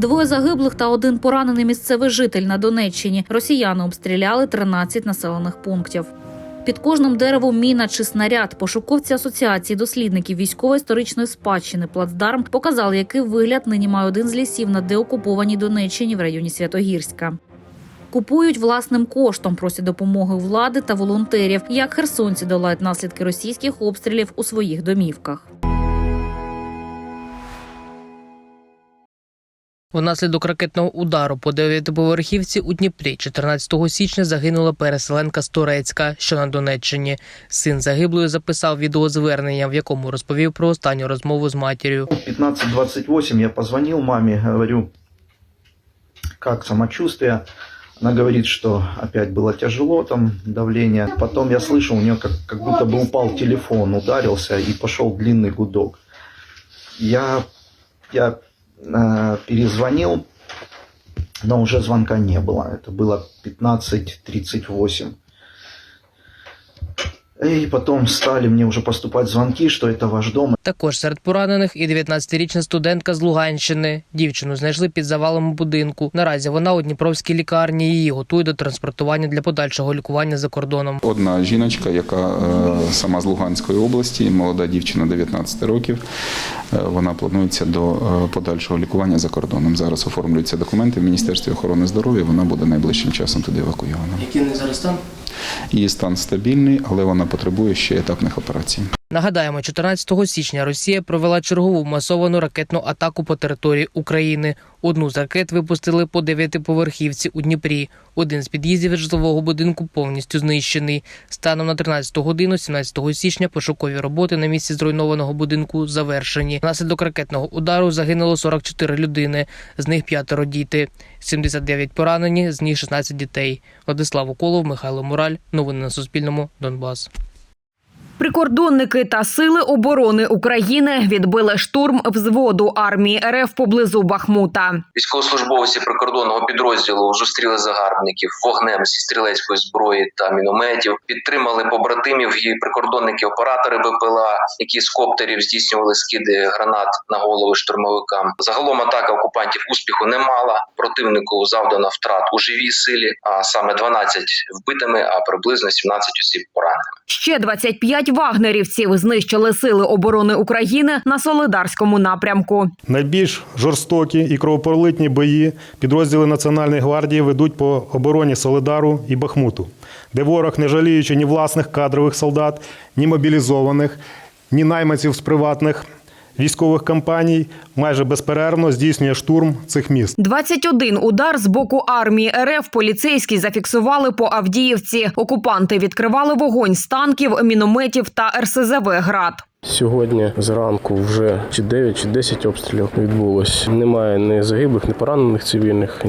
Двоє загиблих та один поранений місцевий житель на Донеччині. Росіяни обстріляли 13 населених пунктів. Під кожним деревом міна чи снаряд пошуковці асоціації дослідників військово-історичної спадщини Плацдарм показали, який вигляд нині має один з лісів на деокупованій Донеччині в районі Святогірська. Купують власним коштом, просять допомоги влади та волонтерів, як херсонці долають наслідки російських обстрілів у своїх домівках. Внаслідок ракетного удару по дев'ятиповерхівці у Дніпрі 14 січня загинула переселенка з Турецька, що на Донеччині. Син загиблої записав відеозвернення, в якому розповів про останню розмову з матір'ю. В 15.28 я позвонил маме, говорю, как самочувствие. Она говорит, что опять было тяжело, там давление. Потом я слышу, у нее как, как будто бы упал телефон, ударился и пошел длинный гудок. Я, я э, перезвонил, но уже звонка не было. Это было 15.38. И потом стали мне уже поступать звонки, что это ваш дом, Також серед поранених і 19-річна студентка з Луганщини. Дівчину знайшли під завалом будинку. Наразі вона у Дніпровській лікарні. Її готують до транспортування для подальшого лікування за кордоном. Одна жіночка, яка е, сама з Луганської області, молода дівчина 19 років. е, Вона планується до е, подальшого лікування за кордоном. Зараз оформлюються документи в Міністерстві охорони здоров'я. Вона буде найближчим часом туди евакуйована. Який не зараз стан? Її стан стабільний, але вона потребує ще етапних операцій. Нагадаємо, 14 січня Росія провела чергову масовану ракетну атаку по території України. Одну з ракет випустили по дев'ятиповерхівці у Дніпрі. Один з під'їздів житлового будинку повністю знищений. Станом на 13 годину, 17 січня, пошукові роботи на місці зруйнованого будинку завершені. Внаслідок ракетного удару загинуло 44 людини, з них п'ятеро діти, 79 поранені, з них 16 дітей. Владислав Уколов, Михайло Мураль. Новини на Суспільному. Донбас. Прикордонники та сили оборони України відбили штурм взводу армії РФ поблизу Бахмута. Військовослужбовці прикордонного підрозділу зустріли загарбників вогнем зі стрілецької зброї та мінометів. Підтримали побратимів і прикордонники оператори БПЛА, які з коптерів здійснювали скиди гранат на голови штурмовикам. Загалом атака окупантів успіху не мала. Противнику завдано втрат у живій силі, а саме 12 вбитими, а приблизно 17 осіб пораненими. Ще 25 вагнерівців знищили сили оборони України на Солидарському напрямку. Найбільш жорстокі і кровопролитні бої підрозділи Національної гвардії ведуть по обороні Солидару і Бахмуту, де ворог, не жаліючи ні власних кадрових солдат, ні мобілізованих, ні найманців з приватних військових компаній, майже безперервно здійснює штурм цих міст. 21 удар з боку армії РФ поліцейські зафіксували по Авдіївці. Окупанти відкривали вогонь з танків, мінометів та РСЗВ «Град». Сьогодні зранку вже чи 9, чи 10 обстрілів відбулось. Немає ні загиблих, ні поранених цивільних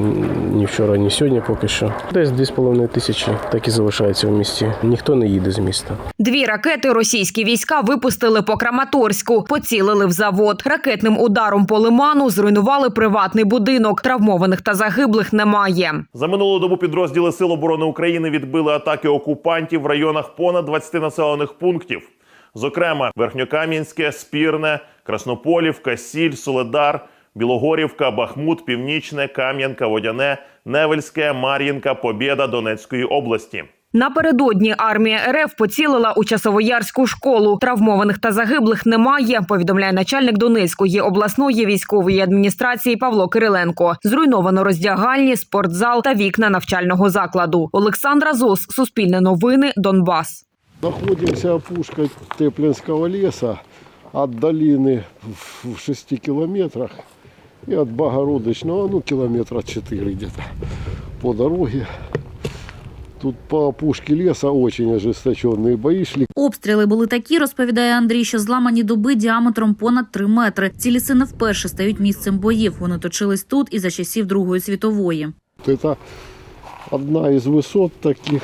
ні вчора, ні сьогодні. Поки що десь 2,5 тисячі так і залишається в місті. Ніхто не їде з міста. Дві ракети російські війська випустили по Краматорську, поцілили в завод. Ракетним ударом по лиману зруйнували приватний будинок. Травмованих та загиблих немає. За минулу добу підрозділи Сил оборони України відбили атаки окупантів в районах понад 20 населених пунктів. Зокрема, Верхньокам'янське, Спірне, Краснополівка, Сіль, Соледар, Білогорівка, Бахмут, Північне, Кам'янка, Водяне, Невельське, Мар'їнка, Побєда Донецької області. Напередодні армія РФ поцілила у часовоярську школу. Травмованих та загиблих немає. Повідомляє начальник Донецької обласної військової адміністрації Павло Кириленко. Зруйновано роздягальні, спортзал та вікна навчального закладу. Олександра Зос, Суспільне новини, Донбас. Находимся опушкой Теплинского леса от долины в 6 километрах и от Богородочного, ну, километра 4 где-то по дороге. Тут по опушке леса очень ожесточенные бои шли. Обстріли були такі, розповідає Андрій, що зламані дуби діаметром понад 3 метри. Ці ліси не вперше стають місцем боїв. Вони точились тут і за часів Другої світової. Это одна из высот таких,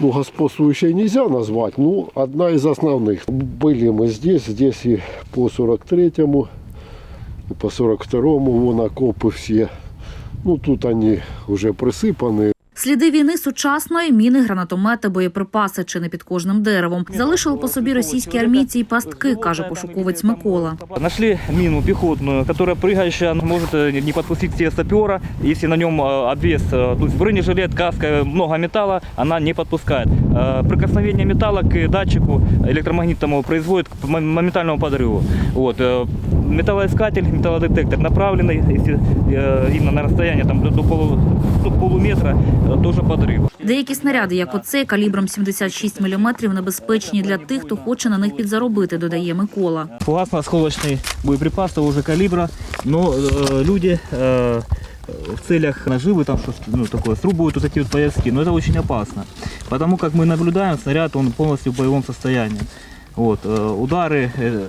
ну, господствующей нельзя назвать, ну, одна из основных. Были мы здесь, здесь и по 43-му, и по 42-му, вон окопы все. Ну, тут они уже присыпаны, Сліди війни сучасної міни, гранатомети, боєприпаси чи не під кожним деревом залишили по собі російські армійці і пастки, каже пошуковець Микола. Нашли мину пехотную, которая прыгающая, может э, не подпустить к себе сапера, если на нем э, обвес, э, то есть бронежилет, каска, много металла, она не подпускает. Э, Прикосновение металла к датчику электромагнитному производит к мом- моментальному подрыву. Вот. э, Металлоискатель, металлодетектор направленный, если э, именно на расстояние там, до, до полу- до полуметра, э, тоже подрыв. Деякі снаряди, як оцей, калібром 76 мм, небезпечні для тих, хто хоче на них підзаробити, додає Микола. Фугасно-осколочный боеприпас того же калибра, но э, люди э, в целях наживы там что ну, такое срубают вот эти вот пояски, но это очень опасно, потому как мы наблюдаем снаряд, он полностью в боевом состоянии. Вот, э, удары э,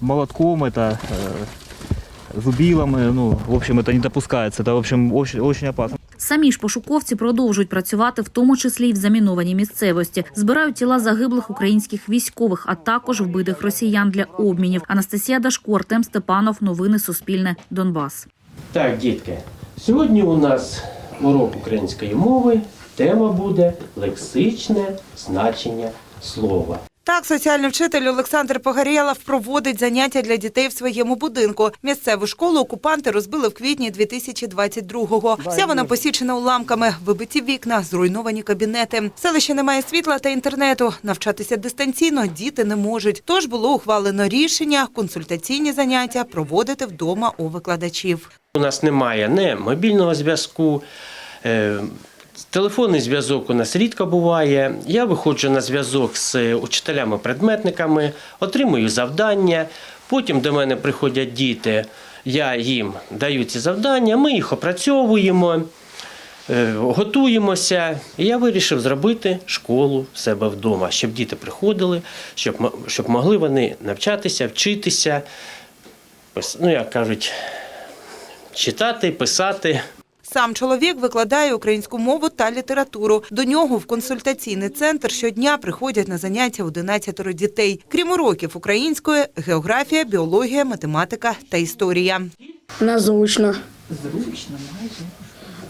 молотком, это э, зубилом, э, ну, в общем, это не допускается, это, в общем, очень, очень опасно. Самі ж пошуковці продовжують працювати, в тому числі й в замінованій місцевості. Збирають тіла загиблих українських військових, а також вбитих росіян для обмінів. Анастасія Дашко, Артем Степанов. Новини Суспільне. Донбас. Так, дітки, сьогодні у нас урок української мови. Тема буде лексичне значення слова. Так, соціальний вчитель Олександр Погорєлов проводить заняття для дітей в своєму будинку. Місцеву школу окупанти розбили в квітні 2022-го. Вся вона посічена уламками, вибиті вікна, зруйновані кабінети. В Селище немає світла та інтернету. Навчатися дистанційно діти не можуть. Тож було ухвалено рішення консультаційні заняття проводити вдома у викладачів. У нас немає не мобільного зв'язку. Е, Телефонний зв'язок у нас рідко буває. Я виходжу на зв'язок з учителями-предметниками, отримую завдання. Потім до мене приходять діти, я їм даю ці завдання, ми їх опрацьовуємо, е, готуємося. І я вирішив зробити школу в себе вдома, щоб діти приходили, щоб, щоб могли вони навчатися, вчитися, ну, як кажуть, читати, писати. Сам чоловік викладає українську мову та літературу. До нього в консультаційний центр щодня приходять на заняття 11 дітей. Крім уроків української, географія, біологія, математика та історія. У нас зручно. Зручно майже.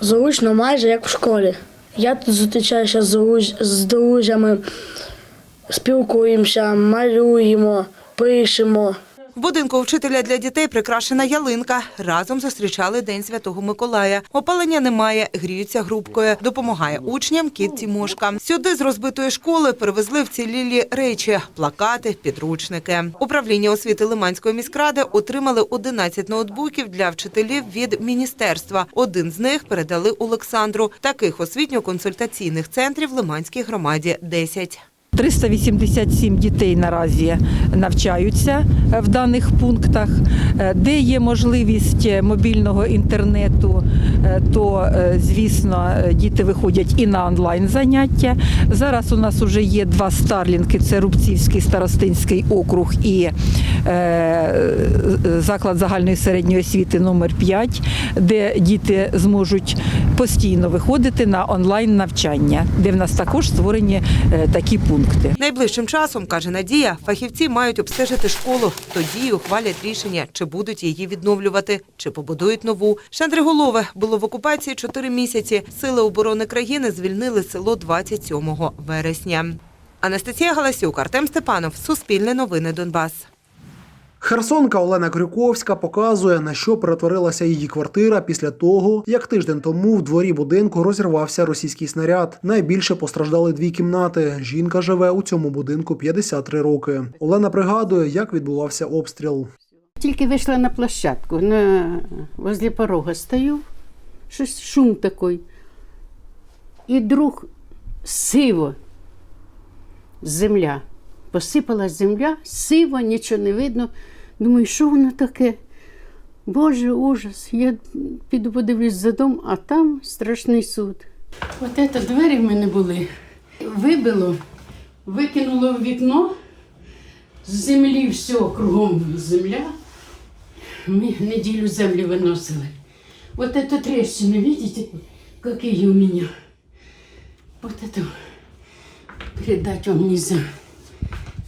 Зручно майже як в школі. Я тут зустрічаюся з, друз- з друзями, спілкуємося, малюємо, пишемо. В будинку вчителя для дітей прикрашена ялинка. Разом зустрічали День Святого Миколая. Опалення немає, гріються грубкою. Допомагає учням кіт Тімошка. Сюди з розбитої школи привезли вцілілі речі, плакати, підручники. Управління освіти Лиманської міськради отримали 11 ноутбуків для вчителів від міністерства. Один з них передали Олександру. Таких освітньо-консультаційних центрів в Лиманській громаді 10. 387 дітей наразі навчаються е, в даних пунктах. Е, Де є можливість е, мобільного інтернету, то звісно діти виходять і на онлайн заняття. Зараз у нас вже є два старлінки: це Рубцівський старостинський округ і заклад загальної середньої освіти номер 5, де діти зможуть постійно виходити на онлайн навчання, де в нас також створені е, такі пункти. Найближчим часом, каже Надія, фахівці мають обстежити школу. Тоді ухвалять рішення, чи будуть її відновлювати, чи побудують нову. Шандриголове було в окупації чотири місяці. Сили оборони країни звільнили село 27 вересня. Анастасія Галасюк, Артем Степанов, Суспільне новини Донбас. Херсонка Олена Крюковська показує, на що перетворилася її квартира після того, як тиждень тому в дворі будинку розірвався російський снаряд. Найбільше постраждали дві кімнати. Жінка живе у цьому будинку 53 роки. Олена пригадує, як відбувався обстріл. Тільки вийшла на площадку, на, возле порога стою, щось шум такий. І друг сиво, земля. Посипалась земля, сиво, нічого не видно. Думаю, що воно таке? Боже, ужас. Я піду подивлюсь за дом, а там страшний суд. От це двері в мене були. Вибило, викинуло в вікно, з землі все кругом земля. Мы неделю землю выносили. Вот эту трещину, видите, какие у меня? Вот эту передать вам нельзя.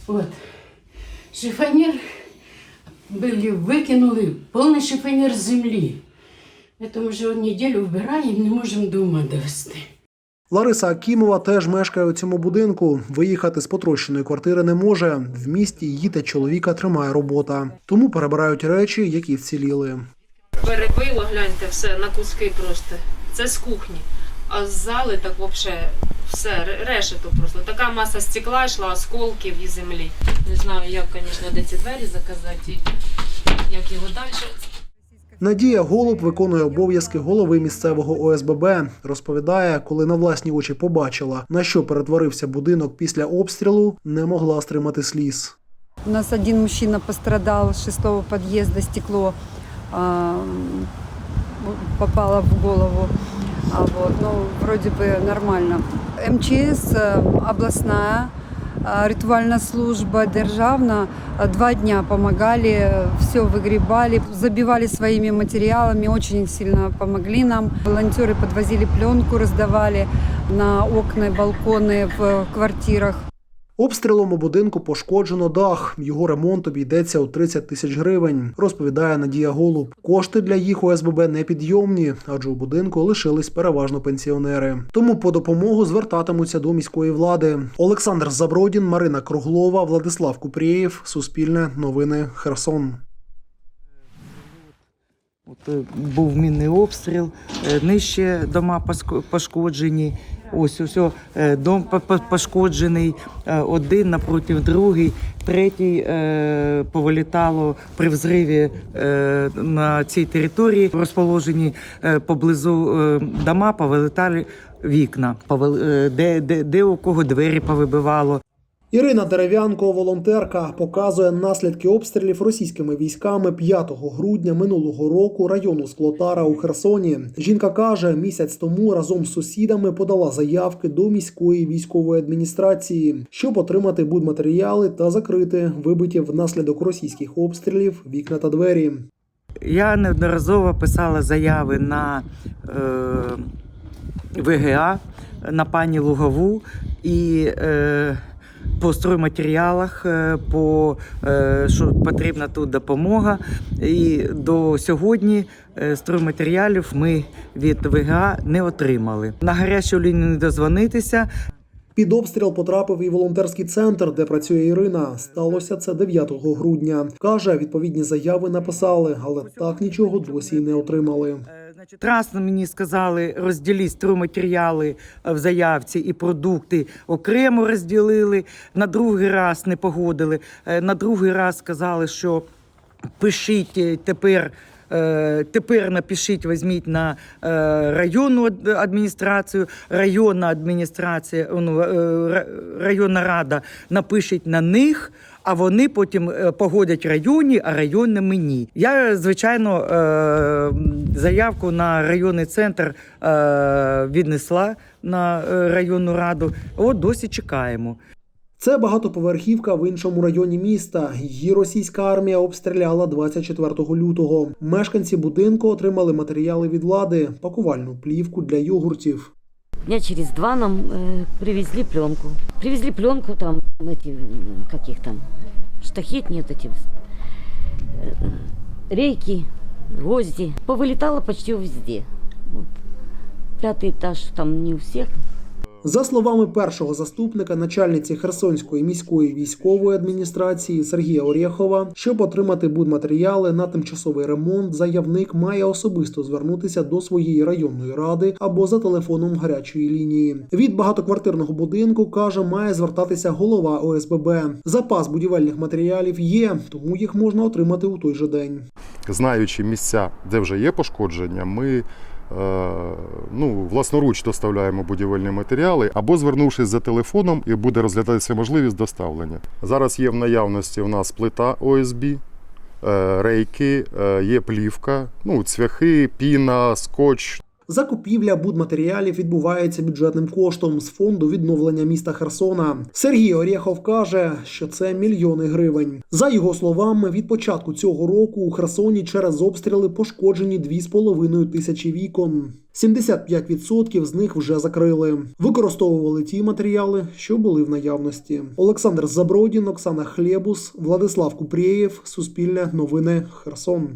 Вот. Шифонер были, выкинули, полный шифонер земли. Это мы уже неделю вбираем, не можем дома довести. Лариса Акімова теж мешкає у цьому будинку. Виїхати з потрощеної квартири не може. В місті її та чоловіка тримає робота. Тому перебирають речі, які вціліли. Перебило, гляньте, все на куски просто. Це з кухні. А з зали так взагалі все, решето просто. Така маса стекла йшла, осколків і землі. Не знаю, як, звісно, де ці двері заказати, і як його далі. Надія Голуб виконує обов'язки голови місцевого ОСББ. Розповідає, коли на власні очі побачила, на що перетворився будинок після обстрілу, не могла стримати сліз. У нас один мужчина пострадал с шестого подъезда, стекло а, попало в голову. А вот, ну, вроде бы нормально. МЧС э, областная, а, ритуальная служба державна а, два дня помогали, все выгребали, забивали своими материалами, очень сильно помогли нам. Волонтеры подвозили пленку, раздавали на окна и балконы в квартирах. Обстрілом у будинку пошкоджено дах. Його ремонт обійдеться у 30 тисяч гривень, розповідає Надія Голуб. Кошти для їх ОСББ непідйомні, адже у будинку лишились переважно пенсіонери. Тому по допомогу звертатимуться до міської влади. Олександр Забродін, Марина Круглова, Владислав Купрієв. Суспільне новини Херсон. От, е, був мінний обстріл, е, нижче дома пошкоджені. Ось ось е, дом по- по- пошкоджений, один напротив другий, третій повилітало при взриві на цій території. Розположені поблизу дома, повилітали вікна, де, де, де у кого двері повибивало. Ірина Дерев'янко, волонтерка, показує наслідки обстрілів російськими військами 5 грудня минулого року району Склотара у Херсоні. Жінка каже, місяць тому разом з сусідами подала заявки до міської військової адміністрації, щоб отримати будматеріали та закрити вибиті внаслідок російських обстрілів вікна та двері. Я неодноразово писала заяви на е, ВГА, на пані Лугову і е, по стройматеріалах, е, по е, що потрібна тут допомога. І до сьогодні е, стройматеріалів ми від ВГА не отримали. На гарячу лінію не дозвонитися. Під обстріл потрапив і волонтерський центр, де працює Ірина. Сталося це 9 грудня. Каже, відповідні заяви написали, але так нічого досі не отримали. Значить, раз мені сказали розділіть стройматеріали е, в заявці і продукти окремо розділили. На другий раз не погодили. Е, На другий раз сказали, що пишіть е, тепер. Тепер напишіть, візьміть на районну адміністрацію, районна адміністрація, ну, районна рада напишіть на них, а вони потім погодять районні, а районне мені. Я, звичайно, заявку на районний центр е, віднесла на е, районну раду. От досі чекаємо. Це багатоповерхівка в іншому районі міста. Її російська армія обстріляла 24 лютого. Мешканці будинку отримали матеріали від влади, пакувальну плівку для йогуртів. Дня через два нам э, привезли пленку. Привезли пленку там, эти, м, каких там, штахет нет эти, э, рейки, гвозди. Повылетало почти везде. Вот. Пятый этаж там не у всех. за словами першого заступника начальниці Херсонської міської військової адміністрації Сергія Орєхова, щоб отримати будматеріали на тимчасовий ремонт, заявник має особисто звернутися до своєї районної ради або за телефоном гарячої лінії. Від багатоквартирного будинку каже, має звертатися голова ОСББ. Запас будівельних матеріалів є, тому їх можна отримати у той же день. знаючи місця, де вже є пошкодження, ми ну, власноруч доставляємо будівельні матеріали або звернувшись за телефоном, і буде розглядатися можливість доставлення. Зараз є в наявності у нас плита ОСБ, е, рейки, е, є плівка, ну, цвяхи, піна, скотч. Закупівля будматеріалів відбувається бюджетним коштом з фонду відновлення міста Херсона. Сергій Орєхов каже, що це мільйони гривень. За його словами, від початку цього року у Херсоні через обстріли пошкоджені 2,5 тисячі вікон. 75% з них вже закрили. Використовували ті матеріали, що були в наявності. Олександр Забродін, Оксана Хлєбус, Владислав Купрієв, Суспільне новини Херсон.